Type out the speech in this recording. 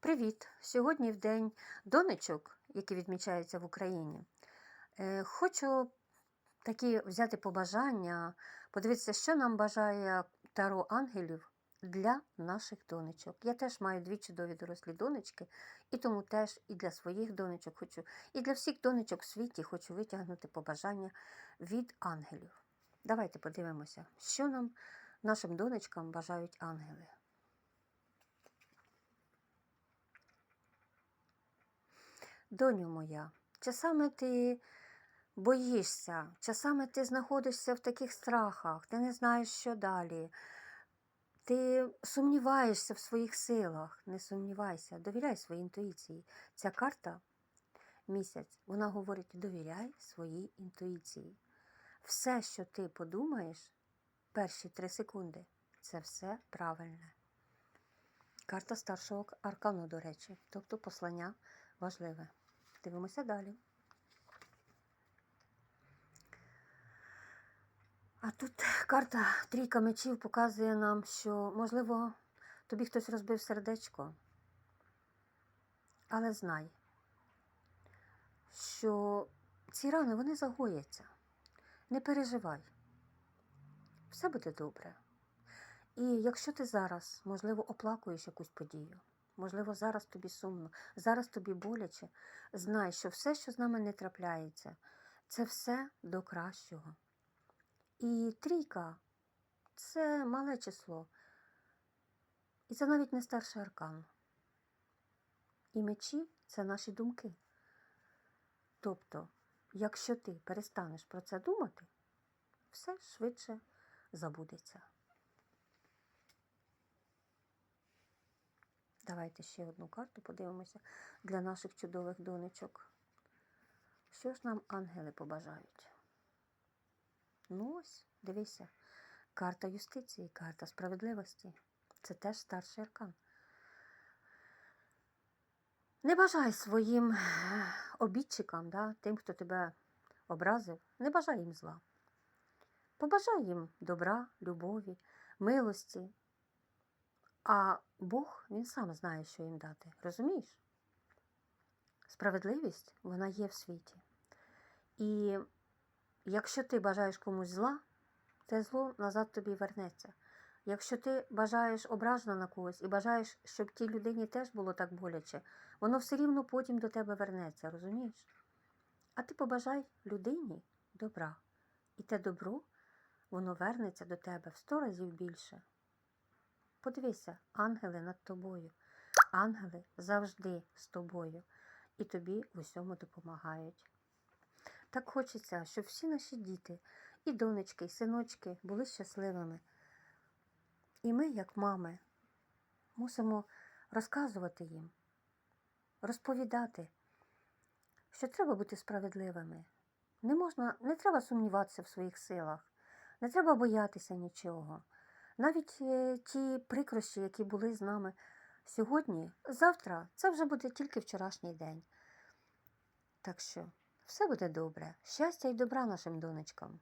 Привіт! Сьогодні в День донечок, який відмічається в Україні. Е, Хочу такі взяти побажання, подивитися, що нам бажає Таро ангелів для наших донечок. Я теж маю дві чудові дорослі донечки, і тому теж і для своїх донечок хочу, і для всіх донечок в світі хочу витягнути побажання від ангелів. Давайте подивимося, що нам, нашим донечкам, бажають ангели. Доню моя, часами ти боїшся, часами ти знаходишся в таких страхах, ти не знаєш, що далі. Ти сумніваєшся в своїх силах, не сумнівайся, довіряй своїй інтуїції. Ця карта місяць, вона говорить: довіряй своїй інтуїції. Все, що ти подумаєш, перші три секунди, це все правильне. Карта старшого аркану, до речі, тобто послання важливе. Дивимося далі. А тут карта трійка мечів показує нам, що, можливо, тобі хтось розбив сердечко. Але знай, що ці рани вони загояться. Не переживай. Все буде добре. І якщо ти зараз, можливо, оплакуєш якусь подію, можливо, зараз тобі сумно, зараз тобі боляче, знай, що все, що з нами не трапляється, це все до кращого. І трійка це мале число. І це навіть не старший аркан. І мечі це наші думки. Тобто, якщо ти перестанеш про це думати, все швидше забудеться. Давайте ще одну карту подивимося для наших чудових донечок. Що ж нам ангели побажають? Ну ось, дивися, карта юстиції, карта справедливості. Це теж старший аркан. Не бажай своїм обідчикам, да, тим, хто тебе образив, не бажай їм зла. Побажай їм добра, любові, милості. А Бог, він сам знає, що їм дати. Розумієш? Справедливість, вона є в світі. І якщо ти бажаєш комусь зла, те зло назад тобі вернеться. Якщо ти бажаєш ображено на когось і бажаєш, щоб тій людині теж було так боляче, воно все рівно потім до тебе вернеться, розумієш? А ти побажай людині добра. І те добро, воно вернеться до тебе в сто разів більше. Подивися, ангели над тобою. Ангели завжди з тобою і тобі в усьому допомагають. Так хочеться, щоб всі наші діти, і донечки, і синочки були щасливими. І ми, як мами, мусимо розказувати їм, розповідати, що треба бути справедливими. Не можна, не треба сумніватися в своїх силах, не треба боятися нічого. Навіть е, ті прикрощі, які були з нами сьогодні, завтра це вже буде тільки вчорашній день. Так що все буде добре. Щастя і добра нашим донечкам.